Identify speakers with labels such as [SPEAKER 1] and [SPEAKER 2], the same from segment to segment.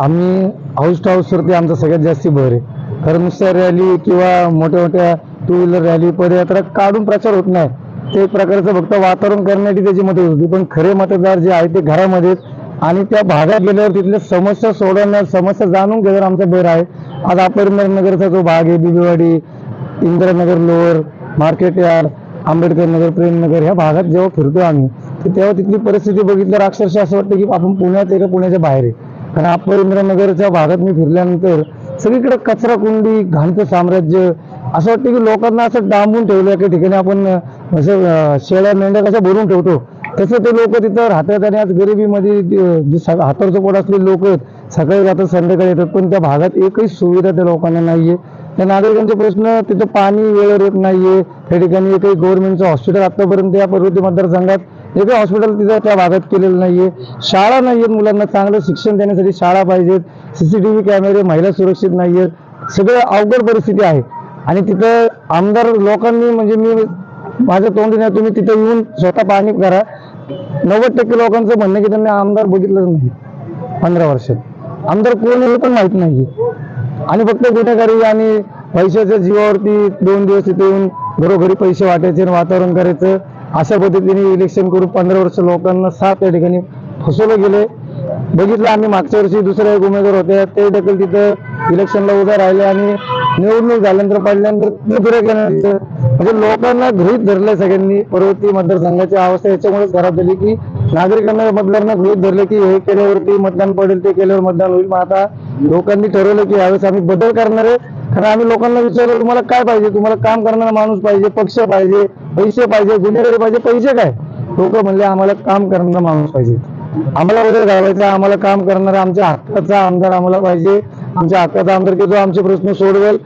[SPEAKER 1] आम्ही house to हाऊसवरती आमचा सगळ्यात जास्ती भर आहे. कारण नुसत्या रॅली किंवा मोठ्या मोठ्या टू व्हीलर रॅली पदयात्रा काढून प्रचार होत नाही. ते एक प्रकारचं फक्त वातावरण करण्यासाठी त्याची मदत होती. पण खरे मतदार जे आहे ते घरामध्येच आणि त्या भागात गेल्यावर तिथल्या समस्या सोडवण्यास समस्या जाणून घेण्यावर आमचा भर आहे. आज अपर्णर नगरचा जो भाग आहे Bibwewadi Indiranagar lower market yard Ambedkar Nagar Premnagar ह्या भागात जेव्हा फिरतो आम्ही तर तेव्हा तिथली परिस्थिती बघितल्यावर अक्षरशः असं वाटतं की आपण पुण्यात आहे का पुण्याच्या बाहेर आहे. कारण अपर नगरच्या भागात मी फिरल्यानंतर सगळीकडे कचरा कुंडी घाणचं साम्राज्य असं वाटतं की लोकांना असं डांबून ठेवलं एका ठिकाणी आपण असं शेळ्या मेंढ्या कशा भरून ठेवतो. तसं ते लोक तिथं राहतात आणि आज गरिबीमध्ये जे स- हातावरचं पोट असलेले लोक सकाळी जातात संध्याकाळी येतात पण त्या भागात एकही सुविधा त्या लोकांना नाही आहे त्या नागरिकांचे प्रश्न तिथं पाणी वेळेवर येत आहे त्या ठिकाणी एकही गव्हर्नमेंटचं हॉस्पिटल आत्तापर्यंत या पर्वती मतदारसंघात एकही हॉस्पिटल तिथं त्या भागात केलेलं नाही आहे शाळा नाही आहेत मुलांना. चांगलं शिक्षण देण्यासाठी शाळा पाहिजेत. सीसीटीव्ही कॅमेरे महिला सुरक्षित नाही आहेत सगळं अवघड परिस्थिती आहे. आणि तिथं आमदार लोकांनी म्हणजे मी माझ्या तोंडीने तुम्ही तिथं येऊन स्वतः पाहणी करा. नव्वद टक्के लोकांचं म्हणणं की त्यांनी आमदार बघितलंच नाही. पंधरा वर्षात. आमदार कोण आहे हे पण माहीत नाही आणि फक्त गुन्हेगारी आणि पैशाच्या जीवावरती दोन दिवस तिथे येऊन घरोघरी पैसे वाटायचे आणि वातावरण करायचं. अशा पद्धतीने इलेक्शन करून पंधरा वर्ष लोकांना सात या ठिकाणी फसवलं गेले. बघितलं आम्ही मागच्या वर्षी दुसरे एक उमेदवार होते ते देखील तिथं इलेक्शनला उभे राहिले आणि निवडणूक झाल्यानंतर पडल्यानंतर म्हणजे लोकांना गृहित धरलंय सगळ्यांनी. पर्वती मतदारसंघाची अवस्था याच्यामुळेच खराब झाली की नागरिकांना मतदारांना गृहित धरले की हे केल्यावरती मतदान पडेल ते केल्यावर मतदान होईल. मग आता लोकांनी ठरवलं की यावेळेस आम्ही बदल करणार आहे. कारण आम्ही लोकांना विचारलं तुम्हाला काय पाहिजे? तुम्हाला काम करणारा माणूस पाहिजे पक्ष पाहिजे पैसे पाहिजे गुन्हेगारी पाहिजे पैसे काय? लोक म्हणले आम्हाला काम करणारा माणूस पाहिजे. आम्हाला बदल घालायचा आम्हाला काम करणारा आमच्या हक्काचा आमदार आम्हाला पाहिजे. आमच्या हक्काचा आमदार की जो आमचे प्रश्न सोडवेल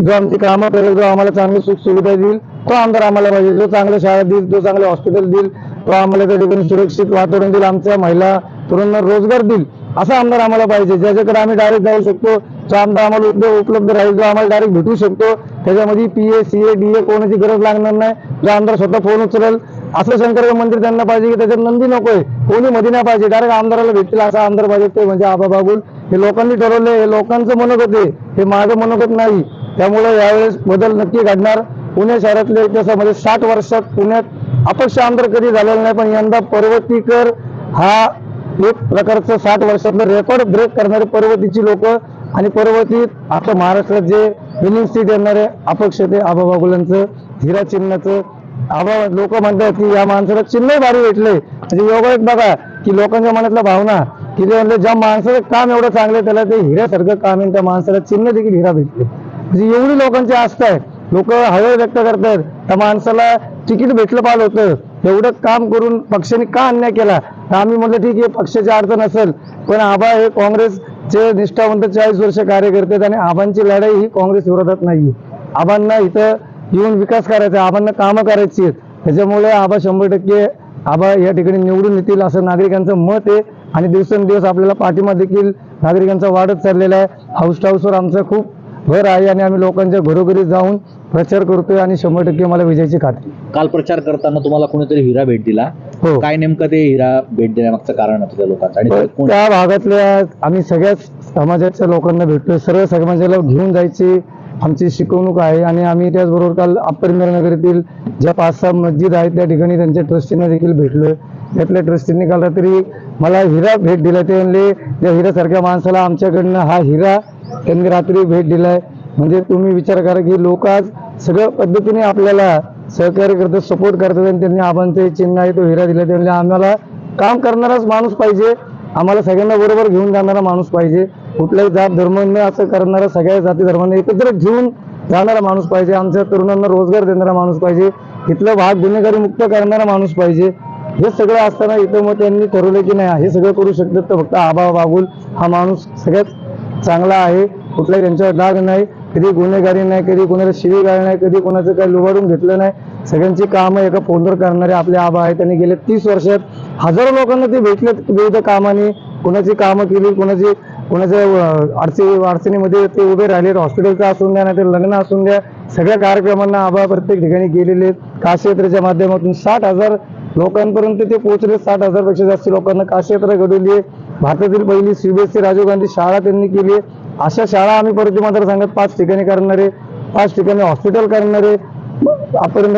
[SPEAKER 1] जो आमची कामं करेल जो आम्हाला चांगली सुख सुविधा देईल तो आमदार आम्हाला पाहिजे. जो चांगल्या शाळा देईल जो चांगले हॉस्पिटल देईल तो आम्हाला त्या ठिकाणी सुरक्षित वातावरण देईल. आमच्या महिला तरुणांना रोजगार देईल. असा आमदार आम्हाला पाहिजे. ज्याच्याकडे आम्ही डायरेक्ट जाऊ शकतो जो आमदार आम्हाला उपलब्ध उपलब्ध राहील जो आम्हाला डायरेक्ट भेटू शकतो. त्याच्यामध्ये P A C A D A कोणाची गरज लागणार नाही. जो आमदार स्वतः फोन उचलेल. असं शंकर मंदिर त्यांना पाहिजे की त्याच्यात नंदी नकोय कोणी मध्ये नाही पाहिजे. डायरेक्ट आमदाराला भेटतील असा आमदार पाहिजे. ते म्हणजे आबा बाबुल. हे लोकांनी ठरवले हे लोकांचं मनोगत आहे. हे माझं मनोगत नाही. त्यामुळे यावेळेस बदल नक्की घडणार. पुणे शहरातल्या इतिहासामध्ये साठ वर्षात पुण्यात अपक्ष आमदार कधी झालेला नाही पण यंदा पर्वतीकर हा एक प्रकारचं साठ वर्षातलं रेकॉर्ड ब्रेक करणारे पर्वतीची लोक आणि पर्वतीत आपल्या महाराष्ट्रात जे विनिंग सीट येणारे अपक्ष ते आबा गुलांचं हिरा चिन्हाचं आबा लोक म्हणतात की या माणसाला चिन्ह भारी भेटले म्हणजे योगा एक बघा की लोकांच्या मनातल्या भावना की ते म्हणले ज्या माणसाचं काम एवढं चांगलं आहे, त्याला ते हिऱ्यासारखं काम आहे त्या माणसाला चिन्ह देखील हिरा भेटले. म्हणजे एवढी लोकांची आस्था आहे. लोक हवे व्यक्त करतात. त्या माणसाला तिकीट भेटलं पाहिलं होतं. एवढं काम करून पक्षाने का अन्याय केला? तर आम्ही म्हटलं ठीक आहे पक्षाची अडचण असेल पण आबा हे काँग्रेसचे निष्ठावंत चाळीस वर्ष कार्य करतात आणि आबांची लढाई ही काँग्रेस विरोधात नाही आबांना इथं येऊन विकास करायचा आहे, आबांना कामं करायची आहेत. त्याच्यामुळे आबा शंभर टक्के आबा या ठिकाणी निवडून येतील असं नागरिकांचं मत आहे आणि दिवसेंदिवस आपल्याला पाठिंबा देखील नागरिकांचा वाढत चाललेला आहे. हाऊस हाऊसवर आमचा खूप भर आहे आणि आम्ही लोकांच्या घरोघरी जाऊन प्रचार करतोय आणि शंभर टक्के मला विजयाची खात्री.
[SPEAKER 2] काल प्रचार करताना तुम्हाला कोणीतरी हिरा भेट दिला?
[SPEAKER 1] हो.
[SPEAKER 2] काय नेमकं ते हिरा भेट देण्यामागचं कारण होतं त्या लोकांचं? आणि ते कोण
[SPEAKER 1] त्या भागातल्या आम्ही सगळ्याच समाजाच्या लोकांना भेटतोय. सर्व समाजाला घेऊन जायची आमची शिकवणूक आहे आणि आम्ही त्याचबरोबर काल अप्पर नगरीतील ज्या पाच सहा मस्जिद आहेत त्या ठिकाणी त्यांच्या ट्रस्टींना देखील भेटलोय. त्यातल्या ट्रस्टींनी काल रात्री मला हिरा भेट दिला ते म्हणले त्या हिऱ्यासारख्या माणसाला आमच्याकडनं हा हिरा त्यांनी रात्री भेट दिलाय. म्हणजे तुम्ही विचार करा की लोक आज सगळ्या पद्धतीने आपल्याला सहकार्य करतात सपोर्ट करतात आणि त्यांनी आबांचे चिन्ह आहे तो हिरा दिला ते आम्हाला काम करणाराच माणूस पाहिजे. आम्हाला सगळ्यांना बरोबर घेऊन जाणारा माणूस पाहिजे. कुठल्याही जात धर्म न असं करणारा सगळ्या जाती धर्मांना एकत्र घेऊन जाणारा माणूस पाहिजे. आमच्या तरुणांना रोजगार देणारा माणूस पाहिजे. तिथलं भाग गुन्हेगारी मुक्त करणारा माणूस पाहिजे. हे सगळं असताना इथं मग त्यांनी ठरवलं की नाही हे सगळं करू शकतात तर फक्त आबा बागुल हा माणूस सगळ्यात चांगला आहे. कुठलाही त्यांच्यावर डाग नाही कधी गुन्हेगारी नाही कधी कोणाला शिवीगाळ नाही कधी कोणाचं काही लुबाडून घेतलं नाही. सगळ्यांची कामं एका फोनवर करणारे आपले आबा आहेत. त्यांनी गेले तीस वर्षात हजारो लोकांना ते भेटले विविध कामाने. कोणाची कामं केली कोणाची कोणाच्या अडचणी अडचणीमध्ये ते उभे राहिले हॉस्पिटलचं असून द्या नाहीतर लग्न असून द्या. सगळ्या कार्यक्रमांना आबा प्रत्येक ठिकाणी गेलेले आहेत. काशी यात्रेच्या माध्यमातून साठ हजार लोकांपर्यंत ते पोहोचले. साठ हजारपेक्षा जास्त लोकांना काशी यात्रा घडवली आहे. भारतातील पहिली सीबीएसई राजीव गांधी शाळा त्यांनी केली आहे. अशा शाळा आम्ही परती सांगत पाच ठिकाणी करणारे पाच ठिकाणी हॉस्पिटल करणारे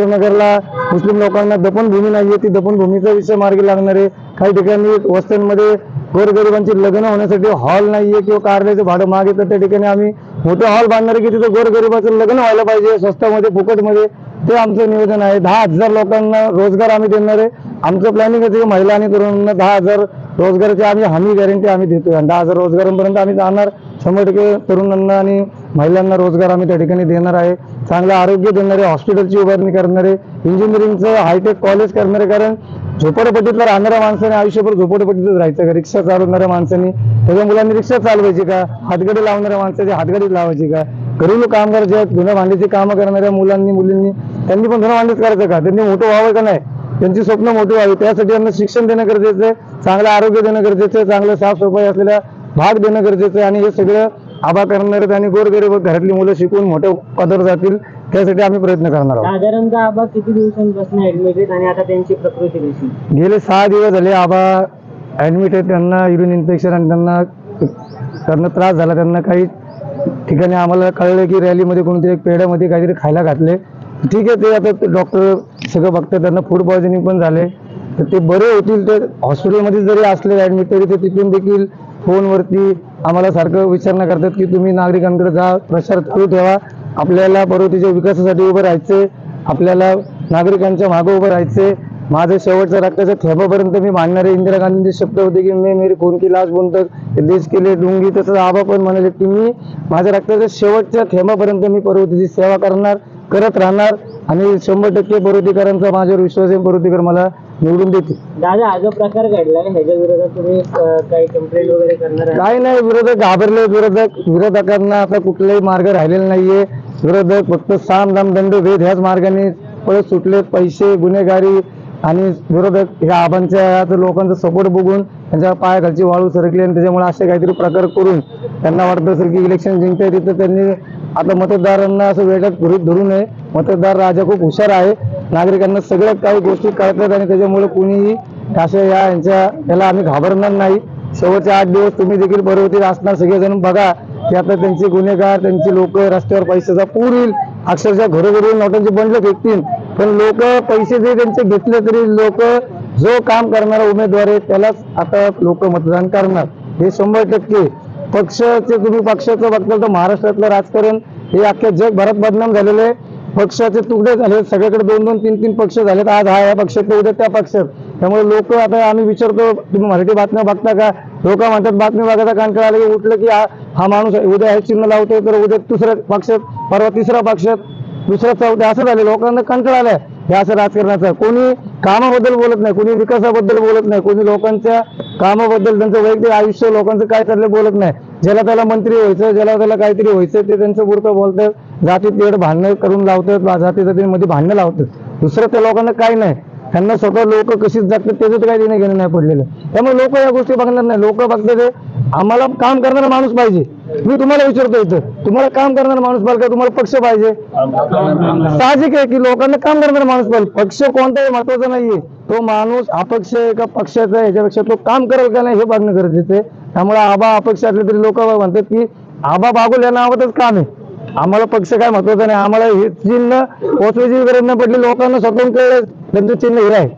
[SPEAKER 1] नगरला मुस्लिम लोकांना दफनभूमी नाहीये. ती दफनभूमीचा विषय मार्गी लागणार आहे. काही ठिकाणी वस्त्यांमध्ये गोरगरिबांची लग्न होण्यासाठी हॉल नाहीये किंवा कार्यालयाचं भाडं मागितलं त्या ठिकाणी आम्ही मोठं हॉल बांधणार आहे की तिथं गोरगरिबाचं लग्न व्हायला पाहिजे स्वस्तामध्ये फुकटमध्ये. ते आमचं नियोजन आहे. दहा हजार लोकांना रोजगार आम्ही देणार आहे. आमचं प्लॅनिंग आहे महिला आणि तरुणांना दहा हजार रोजगाराची आम्ही हमी गॅरंटी आम्ही देतोय. आणि दहा हजार रोजगारांपर्यंत आम्ही जाणार. शंभर टक्के तरुणांना आणि महिलांना रोजगार आम्ही त्या ठिकाणी देणार आहे. चांगलं आरोग्य देणारे हॉस्पिटलची उभारणी करणारे इंजिनिअरिंगचं हायटेक कॉलेज करणारे कारण झोपडपट्टीतलं राहणाऱ्या माणसाने आयुष्यभर झोपडपट्टीतच राहायचं का? रिक्षा चालवणाऱ्या माणसाने? त्याच्या मुलांनी रिक्षा चालवायची का? हातगाडी लावणाऱ्या माणसाची हातगाडी लावायची का? घरेलू कामगार जे आहेत धुण्या भांडीची कामं करणाऱ्या मुलांनी मुलींनी त्यांनी पण धुणं भांडीच करायचं का? त्यांनी मोठं व्हावं का नाही? त्यांची स्वप्न मोठी व्हावी. त्यासाठी त्यांना शिक्षण देणं गरजेचं आहे चांगलं आरोग्य देणं गरजेचं आहे चांगलं साफसफाई असलेला भाग देणं गरजेचं आहे. आणि हे सगळं आबा करणारे आणि गोरगरीब घरातली मुलं शिकून मोठ्या पदावर जातील. त्यासाठी आम्ही प्रयत्न करणार आहोत.
[SPEAKER 3] साधारणतः आबा किती दिवसांपासून ऍडमिट आहेत आणि आता त्यांची प्रकृती कशी?
[SPEAKER 1] गेले सहा दिवस झाले आबा ऍडमिट आहेत त्यांना युरिन इन्फेक्शन आणि त्यांना त्यांना त्रास झाला. त्यांना काही ठिकाणी आम्हाला कळलं की रॅलीमध्ये कोणतरी पेढ्यामध्ये काहीतरी खायला घातले. ठीक आहे ते आता डॉक्टर सगळं बघतात. त्यांना फूड पॉयझनिंग पण झाले तर ते बरे होतील तर हॉस्पिटलमध्ये जरी असले ऍडमिट तरी ते तिथून देखील फोनवरती आम्हाला सारखं विचारणा करतात की तुम्ही नागरिकांकडे जा प्रचार चालू ठेवा. आपल्याला पर्वतीच्या विकासासाठी उभं राहायचे आपल्याला नागरिकांच्या मागं उभं राहायचे माझं शेवटच्या रक्ताच्या थेंबापर्यंत मी मांडणारे इंदिरा गांधींचे शब्द होते की मी मेरी कोण की लाज बोलतात देश केले डुंगी तसंच आबा पण म्हणाले की मी माझ्या रक्ताच्या शेवटच्या थेंबापर्यंत मी पर्वतीची सेवा करणार. करत राहणार आणि शंभर टक्के पर्वतीकरांचा माझ्यावर विश्वास आहे पर्वतीकर मला निवडून देतील.
[SPEAKER 3] दादा हा जो प्रकार घडलाय ह्याच्या विरोधात तुम्ही अं, काही कंप्लेंट वगैरे करणार आहात?
[SPEAKER 1] काही नाही विरोधक घाबरले विरोधक विरोधकांना आता कुठलाही मार्ग राहिलेला नाहीये. विरोधक फक्त साम दाम दंड भेद ह्याच मार्गाने पळत सुटले पैसे गुन्हेगारी आणि विरोधक ह्या आबांच्या लोकांचा सपोर्ट बघून त्यांच्या पायाखालची वाळू सरकली आणि त्याच्यामुळे असे काहीतरी प्रकार करून त्यांना वाटत असेल की इलेक्शन जिंकते तर त्यांनी आता मतदारांना असं वेगळ्यात गृहित धरू नये. मतदार राजा खूप हुशार आहे. नागरिकांना सगळ्या काही गोष्टी कळतात आणि त्याच्यामुळे कुणीही अशा या यांच्या याला आम्ही घाबरणार नाही. शेवटचे आठ दिवस तुम्ही देखील बरोबर असणार सगळेजण. बघा की आता त्यांचे गुन्हेगार त्यांची लोक रस्त्यावर पैशाचा पूर येईल. अक्षरशः घरोघरी नोटांची बंडलं फेकतील. पण लोक पैसे जे त्यांचे घेतले तरी लोक जो काम करणारा उमेदवार आहे त्यालाच आता लोक मतदान करणार. हे शंभर टक्के. पक्षाचे तुम्ही पक्षाचं बघताल तर महाराष्ट्रातलं राजकारण हे अख्ख्या जगभरात बदनाम झालेलं आहे. पक्षाचे तुकडे झाले सगळ्याकडे दोन दोन तीन तीन पक्ष झालेत. आज हा या पक्षात तर उद्या त्या पक्षात. त्यामुळे लोक आता आम्ही विचारतो तुम्ही मराठी बातम्या बघता का? लोक म्हणतात बातमी बघायचा कंटाळा आला की उठलं की हा माणूस आहे. उद्या हे चिन्ह लावतोय तर उद्या दुसऱ्या पक्षात परवा तिसऱ्या पक्षात. दुसरं चौथ्या असं झाले लोकांना कंटाळा आलाय. हे असं राजकारणाचं. कोणी कामाबद्दल बोलत नाही कोणी विकासाबद्दल बोलत नाही कोणी लोकांच्या कामाबद्दल त्यांचं वैयक्तिक आयुष्य लोकांचं काय चाललं बोलत नाही. ज्याला त्याला मंत्री व्हायचं ज्याला त्याला काहीतरी व्हायचं ते त्यांचं पुरतं बोलतात जातीत तेढ भांडणं करून लावतात जाती जातीमध्ये भांडणं लावतात. दुसरं त्या लोकांना काय नाही. त्यांना स्वतः लोक कशीच जातात त्याचं काही देणं घेणं नाही पडलेलं. त्यामुळे लोक या गोष्टी बघणार नाही. लोक बघतात ते आम्हाला काम करणारा माणूस पाहिजे. मी तुम्हाला विचारतो इथं. तुम्हाला काम करणारा माणूस पाहिजे का? तुम्हाला पक्ष पाहिजे? साहजिक आहे की लोकांना काम करणारा माणूस पाहिजे. पक्ष कोणताही महत्त्वाचा नाहीये. तो माणूस अपक्ष आहे का पक्षाचा आहे याच्यापेक्षा तो काम करेल का नाही हे बघणं गरजेचं आहे. त्यामुळे आबा अपक्ष असले तरी लोक म्हणतात की आबा बागुल या नावातच काम आहे. आम्हाला पक्ष काय महत्त्वाचा नाही. आम्हाला हे चिन्ह पोचवायची गरज नाही पडली लोकांना स्वतःहून कळलं त्यांचं चिन्ह हिरा आहे.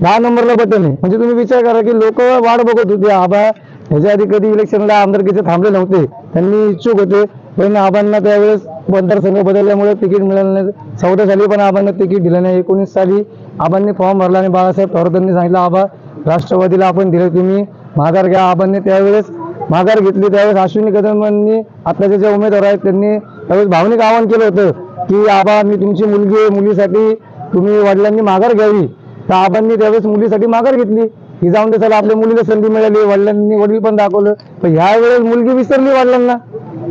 [SPEAKER 1] दहा नंबरला बटन आहे. म्हणजे तुम्ही विचार करा की लोक वाट बघत होती. आबा ह्याच्या आधी कधी इलेक्शनला आमदारकीचे थांबले नव्हते. त्यांनी इच्छुक होते. पण आबांना त्यावेळेस मतदारसंघ बदलल्यामुळे तिकीट मिळालं नाही. चौदा साली पण आबांना तिकीट दिलं नाही. एकोणीस साली आबांनी फॉर्म भरला आणि बाळासाहेब थोरातांनी सांगितलं आबा राष्ट्रवादीला आपण दिलं तुम्ही. माघार घ्या. आबांनी त्यावेळेस माघार घेतली. त्यावेळेस अश्विनी कदमांनी आत्ताचे जे उमेदवार आहेत त्यांनी त्यावेळेस भावनिक आवाहन केलं होतं की आबा मी तुमची मुलगी आहे. मुलीसाठी तुम्ही वडिलांनी माघार घ्यावी. तर आबांनी त्यावेळेस मुलीसाठी माघार घेतली. की जाऊन ते चला आपल्या मुलीला संधी मिळाली वडिलांनी वडील पण दाखवलं. पण ह्या वेळेस मुलगी विसरली वडिलांना.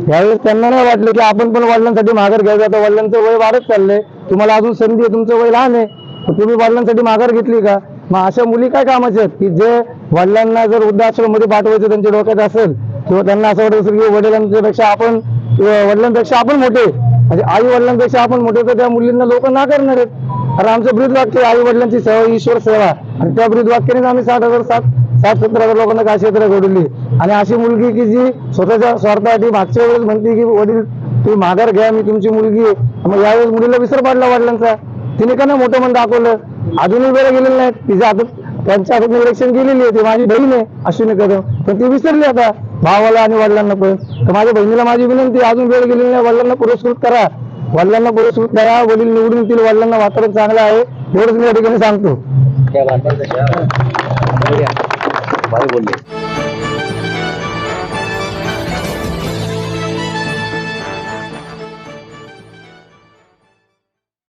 [SPEAKER 1] यावेळेस त्यांना नाही वाटलं की आपण पण वडिलांसाठी माघार घ्यायचा. आता वडिलांचं वय वाढत चाललंय. तुम्हाला अजून संधी आहे तुमचं वय लहान आहे. तर तुम्ही वडिलांसाठी माघार घेतली का? मग अशा मुली काय कामाच्या आहेत की जे वडिलांना जर वृद्धाश्रममध्ये पाठवायचं त्यांच्या डोक्यात असेल किंवा त्यांना असं वाटत असेल की वडिलांच्यापेक्षा आपण वडिलांपेक्षा आपण मोठे म्हणजे आई वडिलांपेक्षा आपण मोठे तर त्या मुलींना लोक नाकारणार आहेत. कारण आमचं ब्रीद वाक्य आई वडिलांची सेवा ईश्वर सेवा. आणि त्या ब्रीद वाक्याने आम्ही साठ हजार सात सात सत्तर हजार लोकांना काय क्षेत्र घडवली. आणि अशी मुलगी की जी स्वतःच्या स्वार्थासाठी मागच्या वेळेस म्हणते की वडील तुम्ही माघार घ्या मी तुमची मुलगी आहे. मग यावेळेस मुलीला विसर पडला वडिलांचा. तिने का नाही मोठं मन दाखवलं? अजूनही वेळ गेलेलं नाही. तिच्या हातात त्यांच्या हातात निरीक्षण गेलेली आहे ती माझी बहीण आहे अश्विनी कदम पण ती विसरली आता भावाला आणि वडिलांना पण. तर माझ्या बहिणीला माझी विनंती अजून वेळ गेलेली नाही वडिलांना पुरस्कृत करा. वडिलांना पुरस्कृत करा वडील निवडून येतील वडिलांना वातावरण चांगलं आहे. एवढंच मी या ठिकाणी सांगतो.
[SPEAKER 2] बोलले.